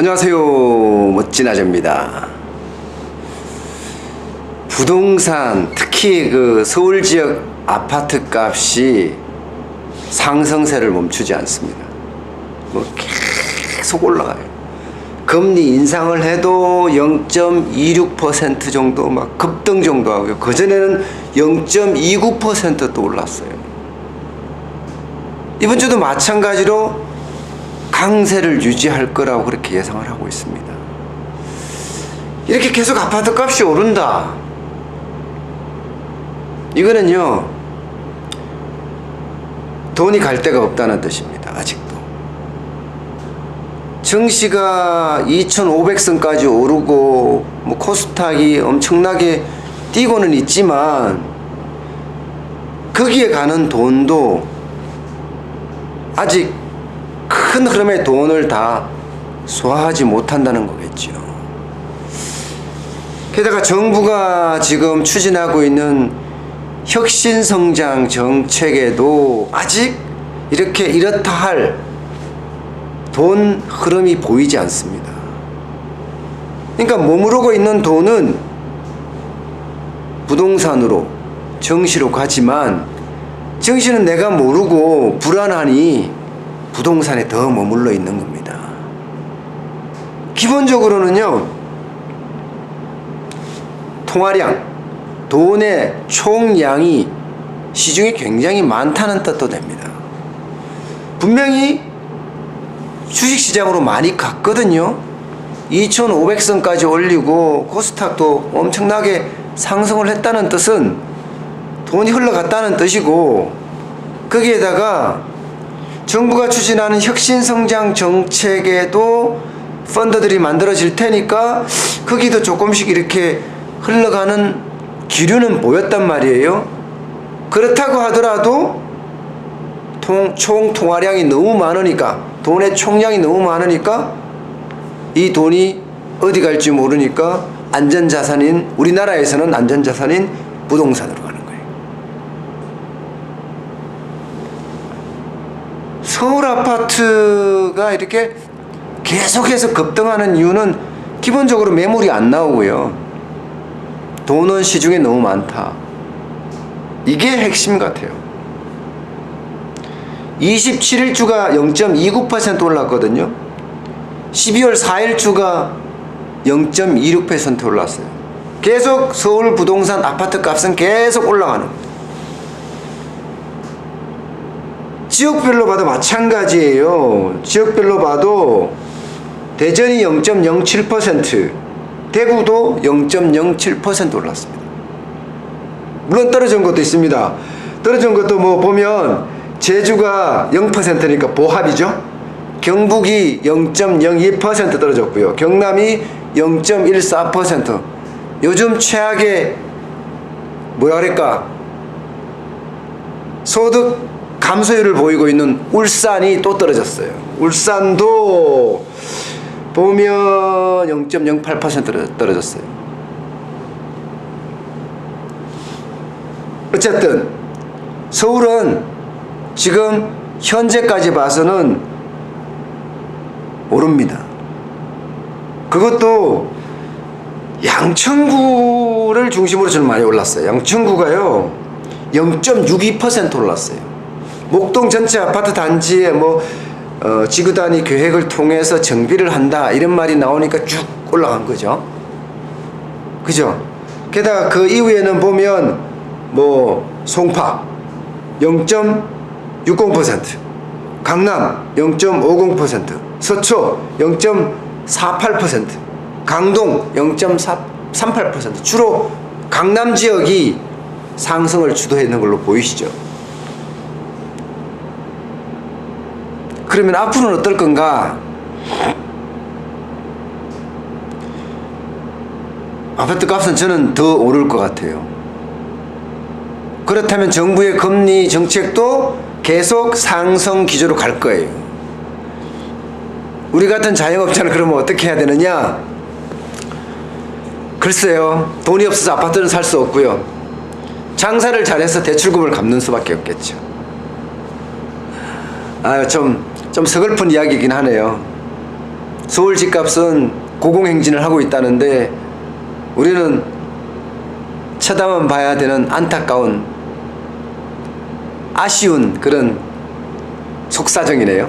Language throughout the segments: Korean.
안녕하세요. 멋진 아재입니다. 부동산, 특히 그 서울 지역 아파트 값이 상승세를 멈추지 않습니다. 뭐 계속 올라가요. 금리 인상을 해도 0.26% 정도 막 급등 정도 하고요. 그전에는 0.29%또 올랐어요. 이번 주도 마찬가지로 강세를 유지할 거라고 그렇게 예상을 하고 있습니다. 이렇게 계속 아파트 값이 오른다. 이거는요, 돈이 갈 데가 없다는 뜻입니다. 아직도. 증시가 2,500선까지 오르고, 뭐 코스닥이 엄청나게 뛰고는 있지만, 거기에 가는 돈도 아직 큰 흐름의 돈을 다 소화하지 못한다는 거겠죠. 게다가 정부가 지금 추진하고 있는 혁신성장 정책에도 아직 이렇게 이렇다 할 돈 흐름이 보이지 않습니다. 그러니까 머무르고 있는 돈은 부동산으로 정시로 가지만 정시는 내가 모르고 불안하니 부동산에 더 머물러 있는 겁니다. 기본적으로는요, 통화량, 돈의 총량이 시중에 굉장히 많다는 뜻도 됩니다. 분명히 주식시장으로 많이 갔거든요. 2,500선까지 올리고 코스닥도 엄청나게 상승을 했다는 뜻은 돈이 흘러갔다는 뜻이고 거기에다가 정부가 추진하는 혁신 성장 정책에도 펀드들이 만들어질 테니까 거기도 조금씩 이렇게 흘러가는 기류는 보였단 말이에요. 그렇다고 하더라도 통, 총 통화량이 너무 많으니까 돈의 총량이 너무 많으니까 이 돈이 어디 갈지 모르니까 안전자산인 우리나라에서는 안전자산인 부동산으로 가는 거예요. 서울 아파트가 이렇게 계속해서 급등하는 이유는 기본적으로 매물이 안 나오고요. 돈은 시중에 너무 많다. 이게 핵심 같아요. 27일 주가 0.29% 올랐거든요. 12월 4일 주가 0.26% 올랐어요. 계속 서울 부동산 아파트 값은 계속 올라가는 거예요. 지역별로 봐도 마찬가지예요. 지역별로 봐도 대전이 0.07%, 대구도 0.07% 올랐습니다. 물론 떨어진 것도 있습니다. 떨어진 것도 뭐 보면 제주가 0%니까 보합이죠. 경북이 0.02% 떨어졌고요. 경남이 0.14%. 요즘 최악의 뭐라 그럴까? 소득 감소율을 보이고 있는 울산이 또 떨어졌어요. 울산도 보면 0.08% 떨어졌어요. 어쨌든 서울은 지금 현재까지 봐서는 오릅니다. 그것도 양천구를 중심으로 저는 많이 올랐어요. 양천구가요 0.62% 올랐어요. 목동 전체 아파트 단지에 뭐 어, 지구 단위 계획을 통해서 정비를 한다 이런 말이 나오니까 쭉 올라간 거죠. 그죠? 게다가 그 이후에는 보면 뭐 송파 0.60%, 강남 0.50%, 서초 0.48%, 강동 0.38% 주로 강남 지역이 상승을 주도해 있는 걸로 보이시죠? 그러면 앞으로는 어떨 건가? 아파트 값은 저는 더 오를 것 같아요. 그렇다면 정부의 금리 정책도 계속 상승 기조로 갈 거예요. 우리 같은 자영업자는 그러면 어떻게 해야 되느냐? 글쎄요. 돈이 없어서 아파트는 살 수 없고요. 장사를 잘해서 대출금을 갚는 수밖에 없겠죠. 아, 좀, 좀 서글픈 이야기이긴 하네요. 서울 집값은 고공행진을 하고 있다는데 우리는 쳐다만 봐야 되는 안타까운 아쉬운 그런 속사정이네요.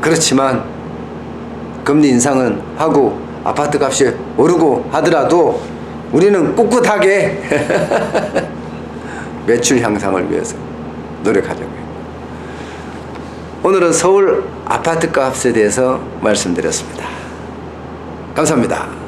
그렇지만 금리 인상은 하고 아파트 값이 오르고 하더라도 우리는 꿋꿋하게 매출 향상을 위해서 노력하자고요. 오늘은 서울 아파트 값에 대해서 말씀드렸습니다. 감사합니다.